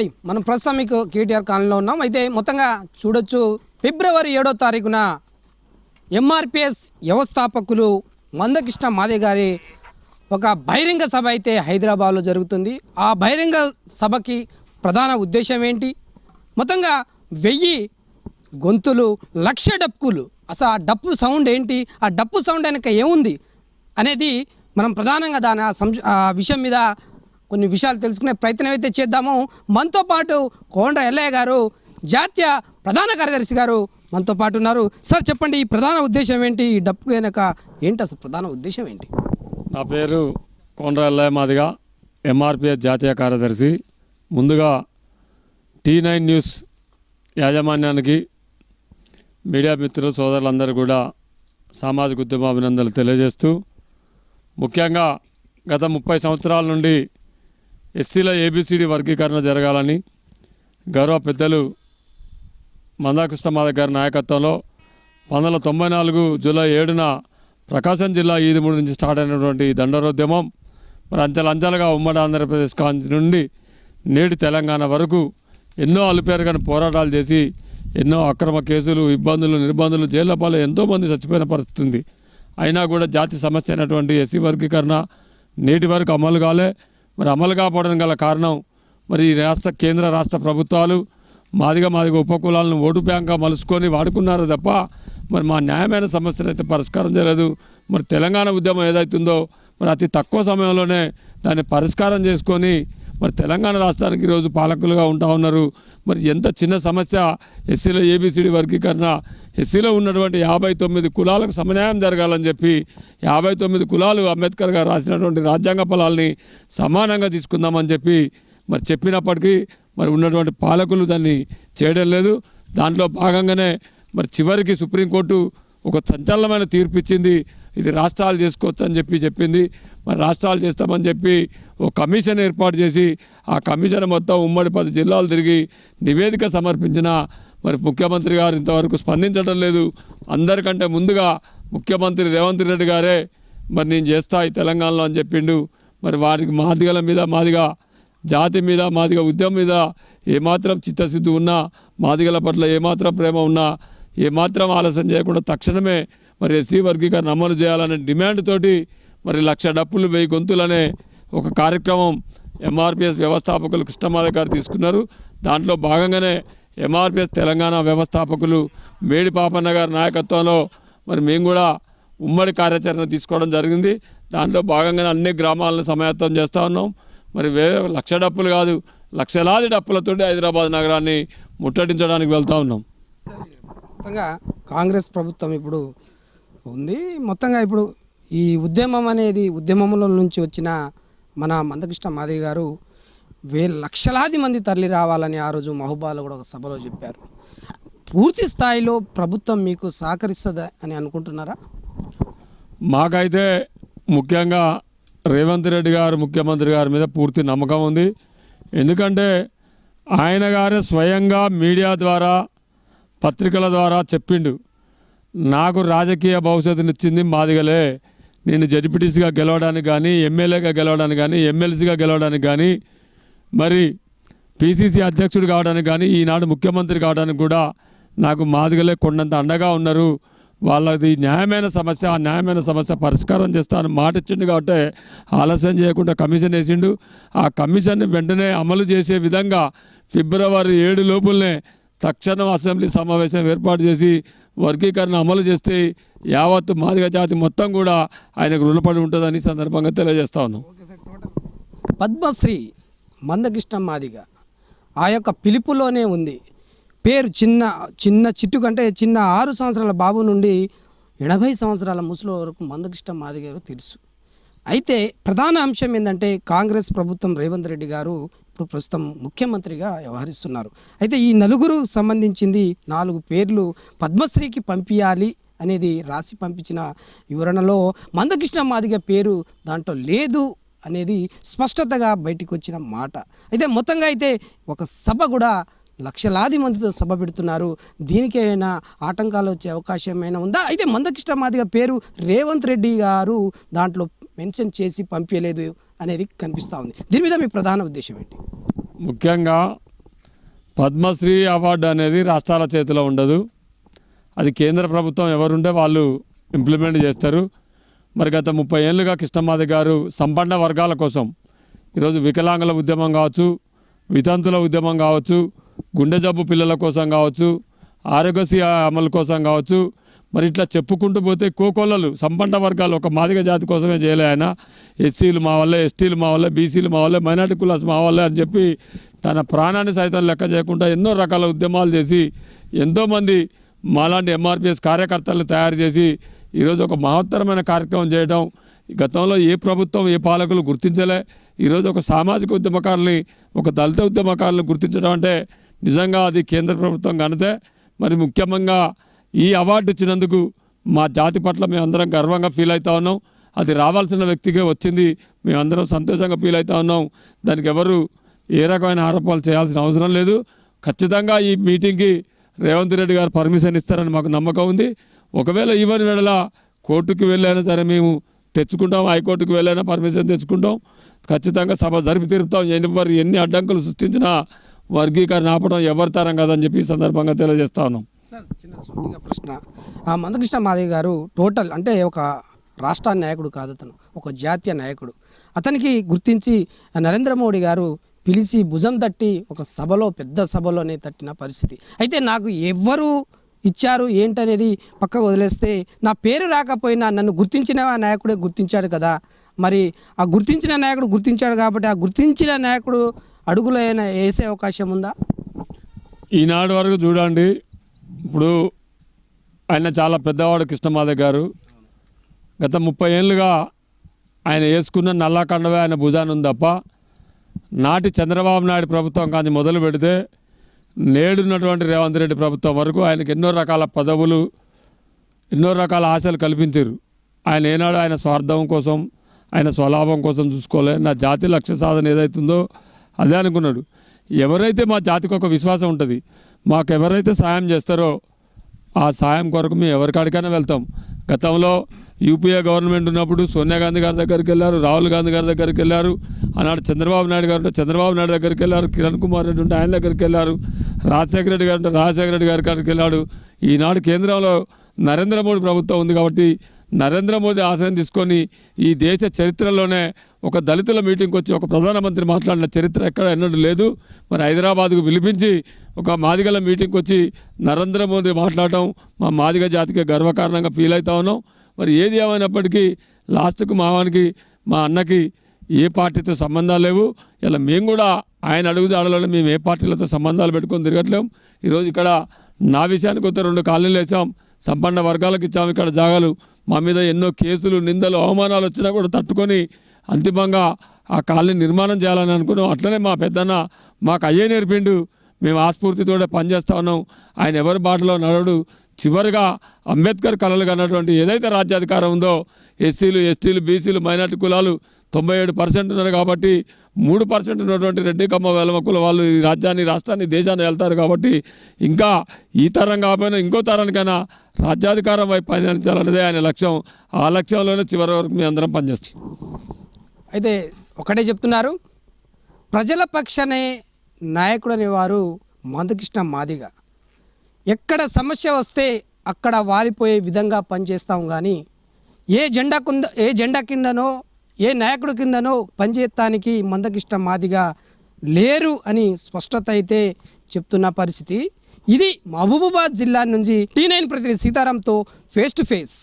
మాట్లాడి మనం ప్రస్తుతం మీకు కేటీఆర్ కాలనీలో ఉన్నాం. అయితే మొత్తంగా చూడొచ్చు ఫిబ్రవరి ఏడో తారీఖున ఎంఆర్పిఎస్ వ్యవస్థాపకులు మందకృష్ణ మాదే గారి ఒక బహిరంగ సభ అయితే హైదరాబాద్లో జరుగుతుంది. ఆ బహిరంగ సభకి ప్రధాన ఉద్దేశం ఏంటి? మొత్తంగా వెయ్యి గొంతులు లక్ష డప్పులు. అసలు ఆ డప్పు సౌండ్ ఏంటి? ఆ డప్పు సౌండ్ వెనక ఏముంది? అనేది మనం ప్రధానంగా దాని ఆ ఆ విషయం మీద కొన్ని విషయాలు తెలుసుకునే ప్రయత్నం అయితే చేద్దాము మనతో పాటు కోండ్ర ఎల్లయ్య గారు జాతీయ ప్రధాన కార్యదర్శి గారు మనతో పాటు ఉన్నారు. సార్ చెప్పండి ఈ ప్రధాన ఉద్దేశం ఏంటి? ఈ డప్పు వెనక ఏంటి అసలు ప్రధాన ఉద్దేశం ఏంటి? నా పేరు కోండ్ర ఎల్లయ్య మాదిగా ఎంఆర్పిఎస్ జాతీయ కార్యదర్శి. ముందుగా టీ నైన్ న్యూస్ యాజమాన్యానికి మీడియా మిత్రులు సోదరులందరూ కూడా సామాజిక ఉద్యమ అభినందనలు తెలియజేస్తూ ముఖ్యంగా గత ముప్పై సంవత్సరాల నుండి ఎస్సీల ఏబిసిడి వర్గీకరణ జరగాలని గౌరవ పెద్దలు మందాకృష్ణ మాధవ్ గారి నాయకత్వంలో పంతొమ్మిది వందల తొంభై నాలుగు జూలై ఏడున ప్రకాశం జిల్లా ఈదుమూడి నుంచి స్టార్ట్ అయినటువంటి దండరోద్యమం మరి అంచెలంచెలుగా ఉమ్మడి ఆంధ్రప్రదేశ్ కాంచి నుండి నేటి తెలంగాణ వరకు ఎన్నో అలుపేరుగాని పోరాటాలు చేసి ఎన్నో అక్రమ కేసులు ఇబ్బందులు నిర్బంధులు జైళ్ళ పాలు ఎంతోమంది చచ్చిపోయిన పరిస్థితి ఉంది. అయినా కూడా జాతి సమస్య అయినటువంటి ఎస్సీ వర్గీకరణ నేటి వరకు అమలు కాలే. మరి అమలు కాకపోవడం గల కారణం. మరి ఈ రాష్ట్ర కేంద్ర రాష్ట్ర ప్రభుత్వాలు మాదిగా మాదిగా ఉపకులాలను ఓటు బ్యాంక్గా మలుచుకొని వాడుకున్నారు తప్ప మరి మా న్యాయమైన సమస్యలు అయితే పరిష్కారం చేయలేదు. మరి తెలంగాణ ఉద్యమం ఏదైతుందో మరి అతి తక్కువ సమయంలోనే దాన్ని పరిష్కారం చేసుకొని మరి తెలంగాణ రాష్ట్రానికి ఈరోజు పాలకులుగా ఉంటా ఉన్నారు. మరి ఎంత చిన్న సమస్య ఎస్సీలో ఏబిసిడి వర్గీకరణ ఎస్సీలో ఉన్నటువంటి యాభై తొమ్మిది కులాలకు సమన్యాయం జరగాలని చెప్పి యాభై తొమ్మిది కులాలు అంబేద్కర్ గారు రాసినటువంటి రాజ్యాంగ ఫలాల్ని సమానంగా తీసుకుందామని చెప్పి మరి చెప్పినప్పటికీ మరి ఉన్నటువంటి పాలకులు దాన్ని చేయడం లేదు. దాంట్లో భాగంగానే మరి చివరికి సుప్రీంకోర్టు ఒక సంచలనమైన తీర్పు ఇచ్చింది. ఇది రాష్ట్రాలు చేసుకోవచ్చు అని చెప్పి చెప్పింది. మరి రాష్ట్రాలు చేస్తామని చెప్పి ఒక కమిషన్ ఏర్పాటు చేసి ఆ కమిషన్ మొత్తం ఉమ్మడి పది జిల్లాలు తిరిగి నివేదిక సమర్పించిన మరి ముఖ్యమంత్రి గారు ఇంతవరకు స్పందించడం లేదు. అందరికంటే ముందుగా ముఖ్యమంత్రి రేవంత్ రెడ్డి గారే మరి నేను చేస్తా ఈ తెలంగాణలో అని చెప్పిండు. మరి వారికి మాదిగల మీద మాదిగా జాతి మీద మాదిగ ఉద్యమం మీద ఏమాత్రం చిత్తశుద్ధి ఉన్నా మాదిగల పట్ల ఏమాత్రం ప్రేమ ఉన్నా ఏమాత్రం ఆలస్యం చేయకుండా తక్షణమే మరి ఎస్సీ వర్గీకరణ అమలు చేయాలనే డిమాండ్ తోటి మరి లక్ష డప్పులు వెయ్యి గొంతులనే ఒక కార్యక్రమం ఎంఆర్పిఎస్ వ్యవస్థాపకులు కృష్ణమాధవ్ గారు తీసుకున్నారు. దాంట్లో భాగంగానే ఎంఆర్పిఎస్ తెలంగాణ వ్యవస్థాపకులు మేడి పాపన్న గారి నాయకత్వంలో మరి మేము కూడా ఉమ్మడి కార్యాచరణ తీసుకోవడం జరిగింది. దాంట్లో భాగంగానే అన్ని గ్రామాలను సమాయత్తం చేస్తూ ఉన్నాం. మరి వే లక్ష డప్పులు కాదు లక్షలాది డప్పులతోటి హైదరాబాద్ నగరాన్ని ముట్టడించడానికి వెళ్తూ ఉన్నాం. కాంగ్రెస్ ప్రభుత్వం ఇప్పుడు ఉంది. మొత్తంగా ఇప్పుడు ఈ ఉద్యమం అనేది ఉద్యమంలో నుంచి వచ్చిన మన మందకృష్ణ మాధవి గారు వే లక్షలాది మంది తరలి రావాలని ఆ రోజు మహబూబాలో కూడా ఒక సభలో చెప్పారు. పూర్తి స్థాయిలో ప్రభుత్వం మీకు సహకరిస్తుంది అని అనుకుంటున్నారా? మాకైతే ముఖ్యంగా రేవంత్ రెడ్డి గారు ముఖ్యమంత్రి గారి మీద పూర్తి నమ్మకం ఉంది. ఎందుకంటే ఆయన గారే స్వయంగా మీడియా ద్వారా పత్రికల ద్వారా చెప్పిండు. నాకు రాజకీయ భవిష్యత్తునిచ్చింది మాదిగలే. నేను జడ్పీటీసీగా గెలవడానికి కానీ ఎమ్మెల్యేగా గెలవడానికి కానీ ఎమ్మెల్సీగా గెలవడానికి కానీ మరి పిసిసి అధ్యక్షుడు కావడానికి కానీ ఈనాడు ముఖ్యమంత్రి కావడానికి కూడా నాకు మాదిగలే కొండంత అండగా ఉన్నారు. వాళ్ళది న్యాయమైన సమస్య ఆ న్యాయమైన సమస్య పరిష్కారం చేస్తాను మాట ఇచ్చిండు కాబట్టి ఆలస్యం చేయకుండా కమిషన్ వేసిండు. ఆ కమిషన్ని వెంటనే అమలు చేసే విధంగా ఫిబ్రవరి ఏడు లోపులనే తక్షణం అసెంబ్లీ సమావేశం ఏర్పాటు చేసి వర్గీకరణ అమలు చేస్తే యావత్తు మాదిగ జాతి మొత్తం కూడా ఆయనకు రుణపడి ఉంటుందని సందర్భంగా తెలియజేస్తా ఉన్నాం. పద్మశ్రీ మందకృష్ణ మాదిగ. ఆ యొక్క పిలుపులోనే ఉంది. పేరు చిన్న చిన్న చిట్టు కంటే చిన్న ఆరు సంవత్సరాల బాబు నుండి ఎనభై సంవత్సరాల ముసలి వరకు మందకృష్ణ మాదిగారు తెలుసు. అయితే ప్రధాన అంశం ఏంటంటే కాంగ్రెస్ ప్రభుత్వం రేవంత్ రెడ్డి గారు ఇప్పుడు ప్రస్తుతం ముఖ్యమంత్రిగా వ్యవహరిస్తున్నారు. అయితే ఈ నలుగురు సంబంధించింది నాలుగు పేర్లు పద్మశ్రీకి పంపించాలి అనేది రాసి పంపించిన వివరణలో మందకృష్ణ మాదిగ పేరు దాంట్లో లేదు అనేది స్పష్టతగా బయటకు వచ్చిన మాట. అయితే మొత్తంగా అయితే ఒక సభ కూడా లక్షలాది మందితో సభ పెడుతున్నారు. దీనికి ఏమైనా ఆటంకాలు వచ్చే అవకాశం ఏమైనా ఉందా? అయితే మందకృష్ణ మాదిగ పేరు రేవంత్ రెడ్డి గారు దాంట్లో మెన్షన్ చేసి పంపించలేదు అనేది కనిపిస్తూ ఉంది. దీని మీద మీ ప్రధాన ఉద్దేశం ఏంటి? ముఖ్యంగా పద్మశ్రీ అవార్డు అనేది రాష్ట్రాల చేతిలో ఉండదు. అది కేంద్ర ప్రభుత్వం ఎవరుంటే వాళ్ళు ఇంప్లిమెంట్ చేస్తారు. మరి గత ముప్పై ఏళ్ళుగా కృష్ణమాది గారు సంపన్న వర్గాల కోసం ఈరోజు వికలాంగుల ఉద్యమం కావచ్చు వితంతుల ఉద్యమం కావచ్చు గుండె జబ్బు పిల్లల కోసం కావచ్చు ఆరోగ్యశ్రీ అమలు కోసం కావచ్చు మరి ఇట్లా చెప్పుకుంటూ పోతే కోకోలలు సంపన్న వర్గాలు ఒక మాదిగ జాతి కోసమే చేయలే ఆయన. ఎస్సీలు మా వల్లే ఎస్టీలు మా వల్లే బీసీలు మా వల్లే మైనార్టీ కులాస్ మా వల్లే అని చెప్పి తన ప్రాణాన్ని సైతం లెక్క చేయకుండా ఎన్నో రకాల ఉద్యమాలు చేసి ఎంతోమంది మాలాంటి ఎంఆర్పిఎస్ కార్యకర్తలను తయారు చేసి ఈరోజు ఒక మహత్తరమైన కార్యక్రమం చేయడం గతంలో ఏ ప్రభుత్వం ఏ పాలకులు గుర్తించలే. ఈరోజు ఒక సామాజిక ఉద్యమకారుల్ని ఒక దళిత ఉద్యమకారులను గుర్తించడం అంటే నిజంగా అది కేంద్ర ప్రభుత్వం కనితే మరి ముఖ్యంగా ఈ అవార్డు ఇచ్చినందుకు మా జాతి పట్ల మేమందరం గర్వంగా ఫీల్ అవుతా ఉన్నాం. అది రావాల్సిన వ్యక్తికే వచ్చింది. మేమందరం సంతోషంగా ఫీల్ అవుతా ఉన్నాం. దానికి ఎవరు ఏ రకమైన ఆరోపణలు చేయాల్సిన అవసరం లేదు. ఖచ్చితంగా ఈ మీటింగ్కి రేవంత్ రెడ్డి గారు పర్మిషన్ ఇస్తారని మాకు నమ్మకం ఉంది. ఒకవేళ ఇవ్వని వేళ కోర్టుకి వెళ్ళైనా సరే మేము తెచ్చుకుంటాం హైకోర్టుకి వెళ్ళైనా పర్మిషన్ తెచ్చుకుంటాం. ఖచ్చితంగా సభ జరిపి తీరుతాం ఎవరు ఎన్ని అడ్డంకులు సృష్టించినా వర్గీకరణ ఆపడం ఎవరి తరం కాదని చెప్పి ఈ సందర్భంగా తెలియజేస్తా ఉన్నాం. సార్ చిన్న సూటిగా ప్రశ్న. ఆ మందకృష్ణ మాదయ్య గారు టోటల్ అంటే ఒక రాష్ట్ర నాయకుడు కాదు అతను ఒక జాతీయ నాయకుడు. అతనికి గుర్తించి నరేంద్ర మోడీ గారు పిలిచి భుజం తట్టి ఒక సభలో పెద్ద సభలోనే తట్టిన పరిస్థితి. అయితే నాకు ఎవ్వరు ఇచ్చారు ఏంటనేది పక్కకు వదిలేస్తే నా పేరు రాకపోయినా నన్ను గుర్తించిన ఆ నాయకుడే గుర్తించాడు కదా. మరి ఆ గుర్తించిన నాయకుడు గుర్తించాడు కాబట్టి ఆ గుర్తించిన నాయకుడు అడుగులైన వేసే అవకాశం ఉందా? ఈనాడు వరకు చూడండి ఇప్పుడు ఆయన చాలా పెద్దవాడు కృష్ణమాధవ్ గారు. గత ముప్పై ఏళ్ళుగా ఆయన వేసుకున్న నల్లా కండవే ఆయన భుజాన్ని ఉంది తప్ప నాటి చంద్రబాబు నాయుడు ప్రభుత్వం కానీ మొదలు పెడితే నేడున్నటువంటి రేవంత్ రెడ్డి ప్రభుత్వం వరకు ఆయనకు ఎన్నో రకాల పదవులు ఎన్నో రకాల ఆశలు కల్పించారు. ఆయన ఏనాడు ఆయన స్వార్థం కోసం ఆయన స్వలాభం కోసం చూసుకోలే. నా జాతి లక్ష్య సాధన ఏదైతుందో అదే అనుకున్నాడు. ఎవరైతే మా జాతికి ఒక విశ్వాసం ఉంటుంది మాకు ఎవరైతే సాయం చేస్తారో ఆ సాయం కొరకు మేము ఎవరికాడికైనా వెళ్తాం. గతంలో యూపీఏ గవర్నమెంట్ ఉన్నప్పుడు సోనియా గాంధీ గారి దగ్గరికి వెళ్ళారు రాహుల్ గాంధీ గారి దగ్గరికి వెళ్ళారు ఆనాడు చంద్రబాబు నాయుడు గారు ఉంటే చంద్రబాబు నాయుడు దగ్గరికి వెళ్ళారు కిరణ్ కుమార్ రెడ్డి ఉంటే ఆయన దగ్గరికి వెళ్ళారు రాజశేఖర రెడ్డి గారు ఉంటే రాజశేఖర రెడ్డి గారి దగ్గరికి వెళ్ళాడు. ఈనాడు కేంద్రంలో నరేంద్ర మోడీ ప్రభుత్వం ఉంది కాబట్టి నరేంద్ర మోదీ ఆశయం తీసుకొని ఈ దేశ చరిత్రలోనే ఒక దళితుల మీటింగ్కి వచ్చి ఒక ప్రధానమంత్రి మాట్లాడిన చరిత్ర ఎక్కడ ఎన్నడూ లేదు. మరి హైదరాబాద్కు పిలిపించి ఒక మాదిగల మీటింగ్కి వచ్చి నరేంద్ర మోదీ మాట్లాడటం మా మాదిగ జాతికి గర్వకారణంగా ఫీల్ అవుతా ఉన్నాం. మరి ఏది ఏమైనప్పటికీ లాస్ట్కు మావానికి మా అన్నకి ఏ పార్టీతో సంబంధాలు లేవు. ఇలా మేము కూడా ఆయన అడుగుదాడలోనే మేము ఏ పార్టీలతో సంబంధాలు పెట్టుకొని తిరగట్లేం. ఈరోజు ఇక్కడ నా విషయానికి వస్తే రెండు కాలనీలు వేసాం సంపన్న వర్గాలకు ఇచ్చాము ఇక్కడ జాగాలు మా మీద ఎన్నో కేసులు నిందలు అవమానాలు వచ్చినా కూడా తట్టుకొని అంతిమంగా ఆ కాలనీ నిర్మాణం చేయాలని అనుకున్నాం. అట్లనే మా పెద్దన్న మాకు అయ్యే నేర్పిండు. మేము ఆస్ఫూర్తితో పనిచేస్తూ ఉన్నాం. ఆయన ఎవరి బాటలో నడడు చివరిగా అంబేద్కర్ కళలు కన్నటువంటి ఏదైతే రాజ్యాధికారం ఉందో ఎస్సీలు ఎస్టీలు బీసీలు మైనార్టీ కులాలు తొంభై ఏడు పర్సెంట్ ఉన్నారు కాబట్టి మూడు పర్సెంట్ ఉన్నటువంటి రెడ్డి కమ్మ వేలమ కుల వాళ్ళు ఈ రాజ్యాన్ని రాష్ట్రాన్ని దేశాన్ని వెళ్తారు కాబట్టి ఇంకా ఈ తరం కాకపోయినా ఇంకో తరానికైనా రాజ్యాధికారం వైపు పయనించాలన్నదే ఆయన లక్ష్యం. ఆ లక్ష్యంలోనే చివరి వరకు మేము అందరం పనిచేస్తాం. అయితే ఒకటే చెప్తున్నారు. ప్రజల పక్షానే నాయకుడు అనేవారు మందకృష్ణ మాదిగ. ఎక్కడ సమస్య వస్తే అక్కడ వాలిపోయే విధంగా పనిచేస్తాం కానీ ఏ జెండా కింద ఏ జెండా కిందనో ఏ నాయకుడి కిందనో పనిచేయటానికి మందకిష్ట మాదిగా లేరు అని స్పష్టత అయితే చెప్తున్న పరిస్థితి. ఇది మహబూబాబాద్ జిల్లా నుంచి టీ నైన్ ప్రతినిధి సీతారాంతో ఫేస్ టు ఫేస్.